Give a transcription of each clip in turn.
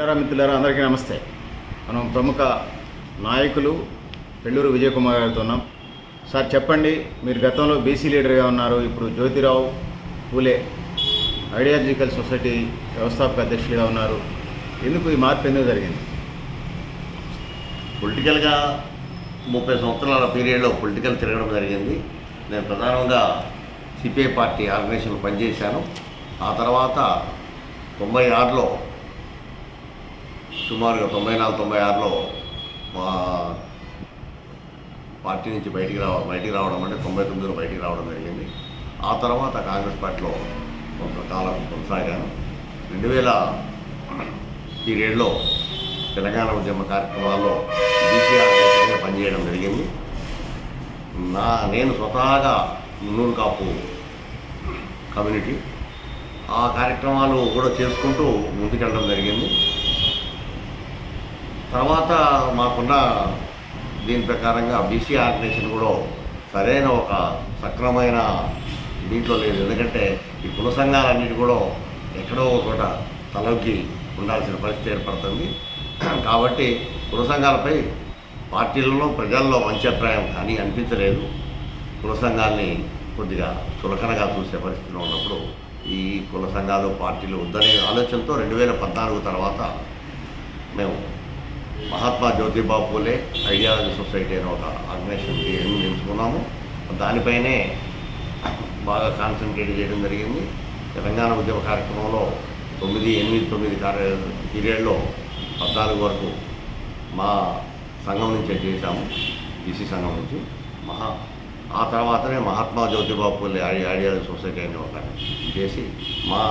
మిత్రులారా మిత్రులారా అందరికీ నమస్తే. మనం ప్రముఖ నాయకులు పెళ్ళూరు విజయ్ కుమార్ గారితో ఉన్నాం. సార్ చెప్పండి మీరు గతంలో బీసీ లీడర్గా ఉన్నారు ఇప్పుడు జ్యోతిరావు పూలే ఐడియాలజికల్ సొసైటీ వ్యవస్థాపక అధ్యక్షుడిగా ఉన్నారు. ఎందుకు ఈ మార్పు ఎందుకు జరిగింది? పొలిటికల్గా ముప్పై సంవత్సరాల పీరియడ్లో పొలిటికల్ తిరగడం జరిగింది. నేను ప్రధానంగా సిపిఐ పార్టీ ఆర్గనైజేషన్లో పనిచేశాను. ఆ తర్వాత తొంభై ఆరులో సుమారుగా తొంభై నాలుగు తొంభై ఆరులో మా పార్టీ నుంచి బయటికి రావ బయటికి రావడం అంటే తొంభై తొమ్మిదిలో బయటికి రావడం జరిగింది. ఆ తర్వాత కాంగ్రెస్ పార్టీలో కొంతకాలం కొనసాగాను. రెండు వేల పీరియడ్లో తెలంగాణ ఉద్యమ కార్యక్రమాల్లో బీసీఆర్ పనిచేయడం జరిగింది. నా నేను స్వతహాగా మున్నూరు కాపు కమ్యూనిటీ. ఆ కార్యక్రమాలు కూడా చేసుకుంటూ ముందుకెళ్ళడం జరిగింది. తర్వాత మాకున్న దీని ప్రకారంగా బీసీ ఆర్గనైజేషన్ కూడా సరైన ఒక సక్రమైన దీంట్లో లేదు. ఎందుకంటే ఈ కుల సంఘాలన్నిటి కూడా ఎక్కడో ఒకట చోట ఉండాల్సిన పరిస్థితి ఏర్పడుతుంది. కాబట్టి కుల సంఘాలపై పార్టీలలో ప్రజల్లో మంచి అభిప్రాయం కానీ అనిపించలేదు. కుల సంఘాల్ని కొద్దిగా చులకనగా చూసే పరిస్థితిలో ఉన్నప్పుడు ఈ కుల సంఘాలు పార్టీలు వద్దనే ఆలోచనతో రెండు వేల పద్నాలుగు తర్వాత మేము మహాత్మా జ్యోతిబాబు పూలే ఐడియాలజీ సొసైటీ అనే ఒక ఆర్గనైజేషన్ ఎంచుకున్నాము దానిపైనే బాగా కాన్సన్ట్రేట్ చేయడం జరిగింది. తెలంగాణ ఉద్యమ కార్యక్రమంలో తొమ్మిది ఎనిమిది తొమ్మిది కార్య పీరియడ్లో పద్నాలుగు వరకు మా సంఘం నుంచే చేశాము బీసీ సంఘం నుంచి. మహా ఆ తర్వాతనే మహాత్మా జ్యోతిబాబు పూలే ఐడియాలజీ సొసైటీ అని ఒక చేసి మా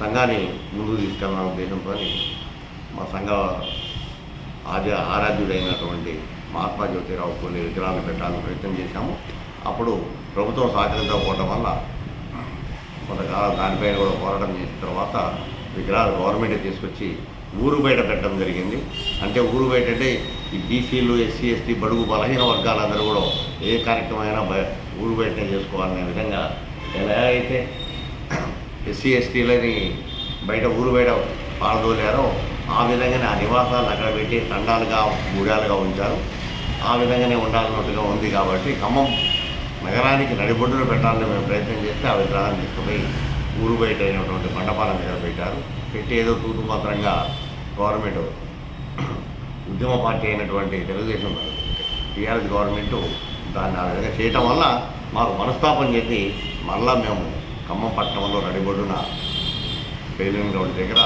సంఘాన్ని ముందుకు తీసుకెళ్ళాలనే ఉద్దేశంతో మా సంఘ ఆది ఆరాధ్యుడైనటువంటి మహాత్మా జ్యోతిరావు కొన్ని విగ్రహాలు పెట్టాలని ప్రయత్నం చేశాము. అప్పుడు ప్రభుత్వం సహకరించకపోవడం వల్ల కొంతకాలం దానిపైన కూడా పోరాటం చేసిన తర్వాత విగ్రహాలు గవర్నమెంటే తీసుకొచ్చి ఊరు బయట పెట్టడం జరిగింది. అంటే ఊరు బయట అంటే ఈ బీసీలు ఎస్సీ ఎస్టీ బడుగు బలహీన వర్గాలందరూ కూడా ఏ కార్యక్రమం అయినా ఊరు బయటనే చేసుకోవాలనే విధంగా ఎలా అయితే ఎస్సీ ఎస్టీలని బయట ఊరు బయట పారదోలారో ఆ విధంగానే ఆ నివాసాలను అక్కడ పెట్టి తండాలుగా గూడాలుగా ఉంచారు. ఆ విధంగానే ఉండాలన్నట్టుగా ఉంది కాబట్టి ఖమ్మం నగరానికి నడిబొడ్డున పెట్టాలని మేము ప్రయత్నం చేస్తే ఆ విగ్రహాన్ని తీసుకుపోయి ఊరు బయట అయినటువంటి మండపాల మీద పెట్టారు. పెట్టి ఏదో తూతు మాత్రంగా గవర్నమెంట్ ఉద్యమ పార్టీ అయినటువంటి తెలుగుదేశం టీఆర్ఎస్ గవర్నమెంట్ దాన్ని ఆ విధంగా చేయటం వల్ల మాకు మనస్తాపం చేసి మళ్ళా మేము ఖమ్మం పట్టణంలో నడిబొడ్డున పేలింగ్ గ్రౌండ్ దగ్గర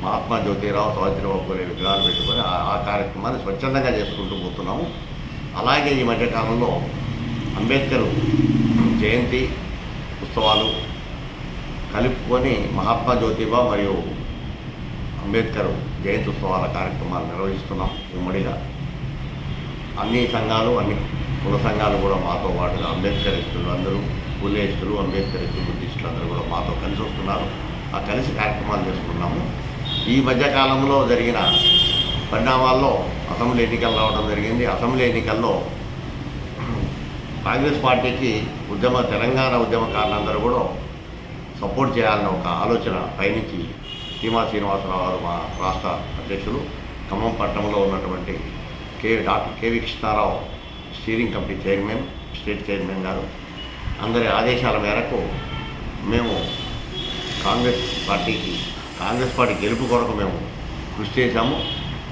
మహాత్మా జ్యోతిరావు సావిత్రిబాబు పూలే విగ్రహాలు పెట్టుకొని ఆ- కార్యక్రమాన్ని స్వచ్ఛందంగా చేసుకుంటూ పోతున్నాము. అలాగే ఈ మధ్యకాలంలో అంబేద్కర్ జయంతి ఉత్సవాలు కలుపుకొని మహాత్మా జ్యోతిబా మరియు అంబేద్కర్ జయంతి ఉత్సవాల కార్యక్రమాలు నిర్వహిస్తున్నాం ఉమ్మడిగా. అన్ని సంఘాలు అన్ని కుల సంఘాలు కూడా మాతో పాటుగా అంబేద్కరిస్తులు అందరూ పులేస్తులు అంబేద్కరిస్తులు బుద్ధిస్టులు అందరూ కూడా మాతో కలిసి వస్తున్నారు. ఆ కలిసి కార్యక్రమాలు చేసుకున్నాము. ఈ మధ్యకాలంలో జరిగిన పరిణామాల్లో అసెంబ్లీ ఎన్నికలు రావడం జరిగింది. అసెంబ్లీ ఎన్నికల్లో కాంగ్రెస్ పార్టీకి ఉద్యమ తెలంగాణ ఉద్యమకారులందరూ కూడా సపోర్ట్ చేయాలన్న ఒక ఆలోచన పైనుంచి సీమా శ్రీనివాసరావు గారు మా రాష్ట్ర అధ్యక్షులు. ఖమ్మం పట్టణంలో ఉన్నటువంటి K doctor K V Krishnarao steering committee chairman state chairman గారు. అందరి ఆదేశాల మేరకు మేము కాంగ్రెస్ పార్టీకి కాంగ్రెస్ పార్టీ గెలుపు కొరకు మేము కృషి చేశాము.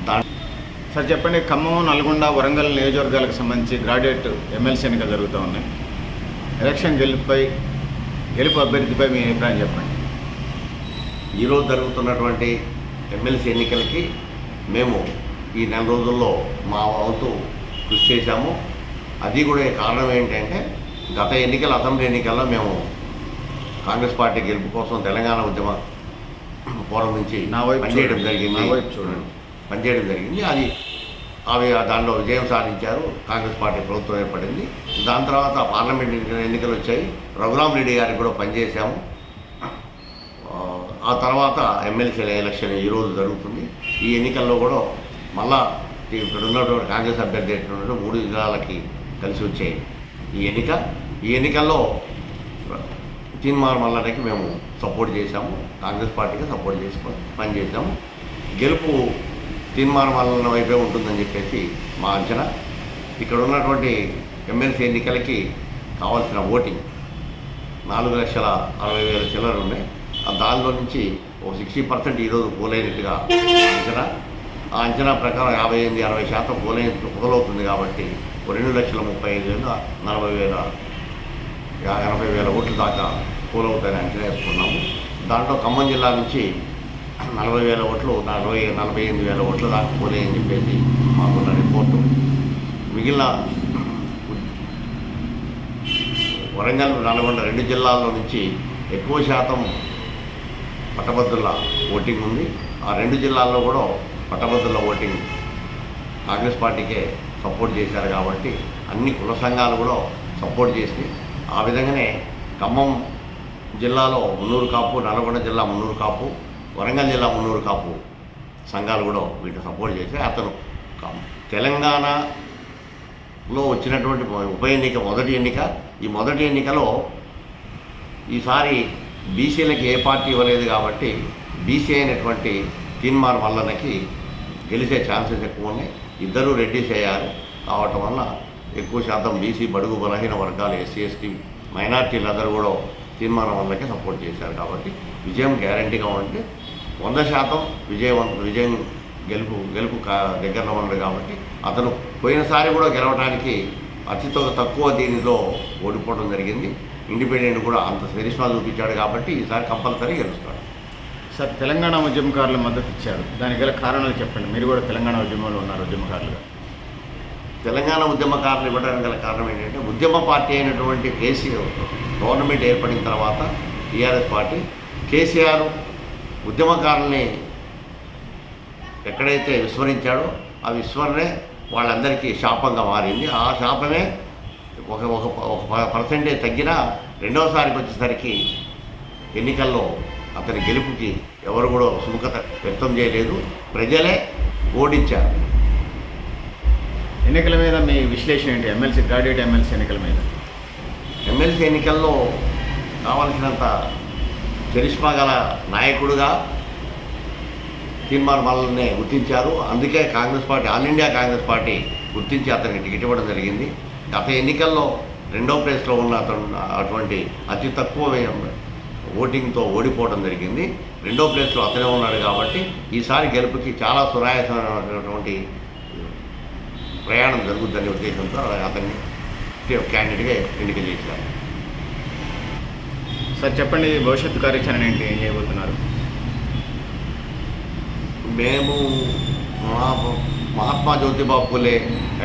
దాని సార్ చెప్పండి ఖమ్మం నల్గొండ వరంగల్ నియోజకవర్గాలకు సంబంధించి గ్రాడ్యుయేట్ ఎమ్మెల్సీ ఎన్నిక జరుగుతూ ఉన్నాయి. ఎలక్షన్ గెలుపుపై గెలుపు అభ్యర్థిపై మీ అభిప్రాయం చెప్పండి. ఈరోజు జరుగుతున్నటువంటి ఎమ్మెల్సీ ఎన్నికలకి మేము ఈ నెల రోజుల్లో మా వంతు కృషి చేశాము. అది కూడా కారణం ఏంటంటే గత ఎన్నికల అసెంబ్లీ ఎన్నికల్లో మేము కాంగ్రెస్ పార్టీ గెలుపు కోసం తెలంగాణ ఉద్యమ ఫోరం నుంచి నా వైపు పనిచేయడం. జరిగింది. నా వైపు చూడండి. పనిచేయడం జరిగింది. అది అవి దానిలో విజయం సాధించారు. కాంగ్రెస్ పార్టీ ప్రభుత్వం ఏర్పడింది. దాని తర్వాత పార్లమెంట్ ఎన్నికలు- వచ్చాయి. రఘురామ్ రెడ్డి గారికి కూడా పనిచేశాము ఆ, తర్వాత ఎమ్మెల్సీ ఎలక్షన్ ఈరోజు జరుగుతుంది. ఈ ఎన్నికల్లో కూడా మళ్ళా ఇక్కడ ఉన్నటువంటి కాంగ్రెస్ అభ్యర్థి మూడు జిల్లాలకి కలిసి వచ్చాయి ఈ ఎన్నిక. ఈ ఎన్నికల్లో తీన్మార్ మల్లన్నకి మేము సపోర్ట్ చేశాము. కాంగ్రెస్ పార్టీకి సపోర్ట్ చేసి పనిచేసాము గెలుపు తీన్మార్ మల్లన్న వైపే ఉంటుందని చెప్పేసి మా అంచనా. ఇక్కడ ఉన్నటువంటి ఎమ్మెల్సీ ఎన్నికలకి కావాల్సిన ఓటింగ్ నాలుగు లక్షల అరవై వేల చిల్లర ఉన్నాయి. ఆ దానిలో నుంచి ఒక సిక్స్టీ పర్సెంట్ ఈరోజు పోలైనట్టుగా అంచనా. ఆ అంచనా ప్రకారం యాభై ఎనిమిది అరవై శాతం పోలై పోలవుతుంది కాబట్టి రెండు లక్షల ముప్పై ఐదు వేల నలభై వేల ఎనభై వేల ఓట్ల దాకా పూలవుతాయని అంచనా వేసుకున్నాము దాంట్లో ఖమ్మం జిల్లా నుంచి నలభై వేల ఓట్లు నలభై నలభై ఎనిమిది వేల ఓట్లు రాకపోలే అని చెప్పేసి మాకున్న రిపోర్టు. మిగిలిన వరంగల్ నల్గొండ రెండు జిల్లాల్లో నుంచి ఎక్కువ శాతం పట్టభద్రుల ఓటింగ్ ఉంది. ఆ రెండు జిల్లాల్లో కూడా పట్టభద్రుల ఓటింగ్ కాంగ్రెస్ పార్టీకే సపోర్ట్ చేశారు కాబట్టి అన్ని కుల సంఘాలు కూడా సపోర్ట్ చేసి ఆ విధంగానే ఖమ్మం జిల్లాలో మున్నూరు కాపు నల్గొండ జిల్లా మున్నూరు కాపు వరంగల్ జిల్లా మున్నూరు కాపు సంఘాలు కూడా వీటిని సపోర్ట్ చేసి అతను తెలంగాణలో వచ్చినటువంటి ఉప ఎన్నిక మొదటి ఎన్నిక. ఈ మొదటి ఎన్నికలో ఈసారి బీసీలకి ఏ పార్టీ ఇవ్వలేదు కాబట్టి బీసీ అయినటువంటి తీన్మార్ వల్లనకి గెలిచే ఛాన్సెస్ ఎక్కువ ఉన్నాయి. ఇద్దరూ రెడ్డి చేయాలి కావటం వల్ల ఎక్కువ శాతం బీసీ బడుగు బలహీన వర్గాలు ఎస్సీ ఎస్టీ మైనార్టీలు అందరూ కూడా తీర్మానం వల్లకే సపోర్ట్ చేశారు కాబట్టి విజయం గ్యారంటీగా ఉంటే వంద శాతం విజయవంత విజయం గెలుపు గెలుపు కా దగ్గరలో ఉన్నాడు కాబట్టి అతను పోయినసారి కూడా గెలవడానికి అతి తక్కువ- దీనిలో ఓడిపోవడం జరిగింది. ఇండిపెండెంట్ కూడా అంత చరిష్మా చూపించాడు కాబట్టి ఈసారి కంపల్సరీ గెలుస్తాడు. సార్ తెలంగాణ ఉద్యమకారులు మద్దతు ఇచ్చారు. దానికి గల కారణాలు చెప్పండి. మీరు కూడా తెలంగాణ ఉద్యమంలో ఉన్నారు ఉద్యమకారులుగా తెలంగాణ ఉద్యమకారులు ఇవ్వడానికి గల కారణం ఏంటంటే ఉద్యమ పార్టీ అయినటువంటి కేసీఆర్ గవర్నమెంట్ ఏర్పడిన తర్వాత టీఆర్ఎస్ పార్టీ కేసీఆర్ ఉద్యమకారుల్ని ఎక్కడైతే విస్మరించాడో ఆ విస్మరణే వాళ్ళందరికీ శాపంగా మారింది. ఆ శాపమే ఒక ఒక ఒక పర్సెంటేజ్ తగ్గినా రెండవసారికి వచ్చేసరికి ఎన్నికల్లో అతని గెలుపుకి ఎవరు కూడా సుముఖత వ్యక్తం చేయలేదు. ప్రజలే ఓడించారు. ఎన్నికల మీద మీ విశ్లేషణ ఏంటి? ఎమ్మెల్సీ గ్రాడ్యుయేట్ ఎమ్మెల్సీ ఎన్నికల మీద? ఎమ్మెల్సీ ఎన్నికల్లో కావలసినంత చరిష్మా గల నాయకుడుగా తీర్మార్ మల్లనే గుర్తించారు. అందుకే Congress party all India Congress party గుర్తించి అతనికి టికెట్ ఇవ్వడం జరిగింది. గత ఎన్నికల్లో రెండో ప్లేస్లో ఉన్న అతను అటువంటి అతి తక్కువ వ్యయం- ఓటింగ్తో ఓడిపోవడం జరిగింది. రెండో ప్లేస్లో అతనే ఉన్నాడు కాబట్టి ఈసారి గెలుపుకి చాలా సునాయాసమైనటువంటి ప్రయాణం జరుగుతుందనే ఉద్దేశంతో అతన్ని క్యాండిడేట్గా ఎన్నిక చేశారు. సార్ చెప్పండి భవిష్యత్తు కార్యాచరణ ఏంటి? ఏం చేయబోతున్నారు? మేము మా మహాత్మా జ్యోతిబా పూలే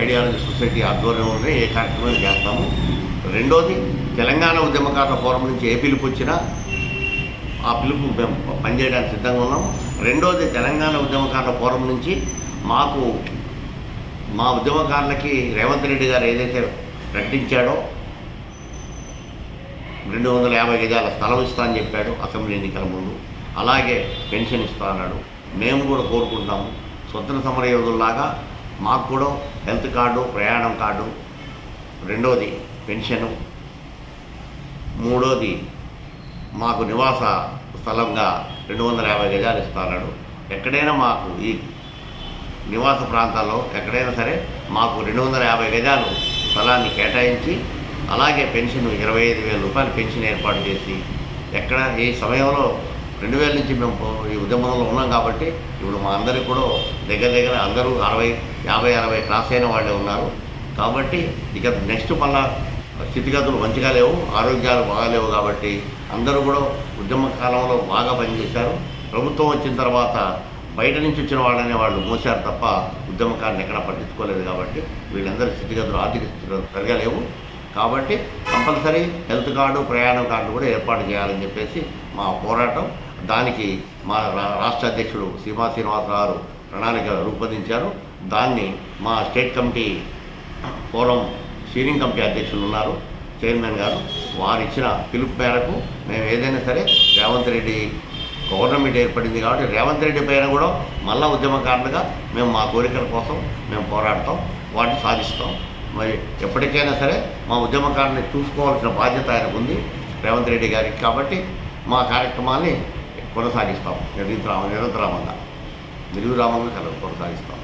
ఐడియాలజీ సొసైటీ ఆధ్వర్యంలోనే ఏ కార్యక్రమం చేస్తాము. రెండోది తెలంగాణ ఉద్యమకారుల ఫోరం నుంచి ఏ పిలుపు వచ్చినా ఆ పిలుపు మేము పనిచేయడానికి సిద్ధంగా ఉన్నాం. రెండోది తెలంగాణ ఉద్యమకారుల ఫోరం నుంచి మాకు మా ఉద్యమకారులకి రేవంత్ రెడ్డి గారు ఏదైతే ప్రకటించాడో? రెండు వందల యాభై గజాల స్థలం ఇస్తా అని చెప్పాడు అసెంబ్లీ ఎన్నికల ముందు. అలాగే పెన్షన్ ఇస్తా అన్నాడు. మేము కూడా కోరుకుంటాము. స్వతంత్ర సమర యోధుల్లాగా మాకు కూడా హెల్త్ కార్డు ప్రయాణం కార్డు. రెండోది పెన్షను. మూడోది మాకు నివాస స్థలంగా రెండు వందల యాభై గజాలు ఇస్తాడు ఎక్కడైనా మాకు ఈ నివాస ప్రాంతాల్లో ఎక్కడైనా సరే మాకు రెండు వందల యాభై గజాలు స్థలాన్ని కేటాయించి అలాగే పెన్షన్ ఇరవై ఐదు వేల రూపాయల పెన్షన్ ఏర్పాటు చేసి ఎక్కడ ఏ సమయంలో రెండు వేల నుంచి మేము ఈ ఉద్యమంలో ఉన్నాం కాబట్టి ఇప్పుడు మా అందరికి కూడా దగ్గర దగ్గర అందరూ అరవై యాభై అరవై క్రాస్ అయిన వాళ్ళే ఉన్నారు. కాబట్టి ఇక నెక్స్ట్ మళ్ళా స్థితిగతులు మంచిగా లేవు ఆరోగ్యాలు బాగాలేవు కాబట్టి అందరూ కూడా ఉద్యమ కాలంలో బాగా పనిచేశారు. ప్రభుత్వం వచ్చిన తర్వాత బయట నుంచి వచ్చిన వాళ్ళనే వాళ్ళు మోసారు తప్ప ఉద్యమకారుని ఎక్కడ పట్టించుకోలేదు కాబట్టి వీళ్ళందరి స్థితిగతులు ఆర్థిక స్థితిగతులు సరిగా లేవు. కాబట్టి కంపల్సరీ హెల్త్ కార్డు ప్రయాణం కార్డు కూడా ఏర్పాటు చేయాలని చెప్పేసి మా పోరాటం. దానికి మా రా- రాష్ట్ర అధ్యక్షుడు సీమా శ్రీనివాసరావు ప్రణాళిక రూపొందించారు. దాన్ని మా state committee forum steering committee అధ్యక్షులు ఉన్నారు చైర్మన్ గారు. వారిచ్చిన పిలుపు మేరకు మేము ఏదైనా సరే రేవంత్ రెడ్డి గవర్నమెంట్ ఏర్పడింది కాబట్టి రేవంత్ రెడ్డి పైన కూడా మళ్ళా ఉద్యమకారులుగా మేము మా కోరికల కోసం మేము పోరాడతాం వాటిని సాధిస్తాం. మరి ఎప్పటికైనా సరే మా ఉద్యమకారుని చూసుకోవాల్సిన బాధ్యత ఆయనకు ఉంది రేవంత్ రెడ్డి గారికి కాబట్టి మా కార్యక్రమాన్ని కొనసాగిస్తాం. నిరంతర నిరంతరామంగా నిర్విరామంగా కల- కొనసాగిస్తాం.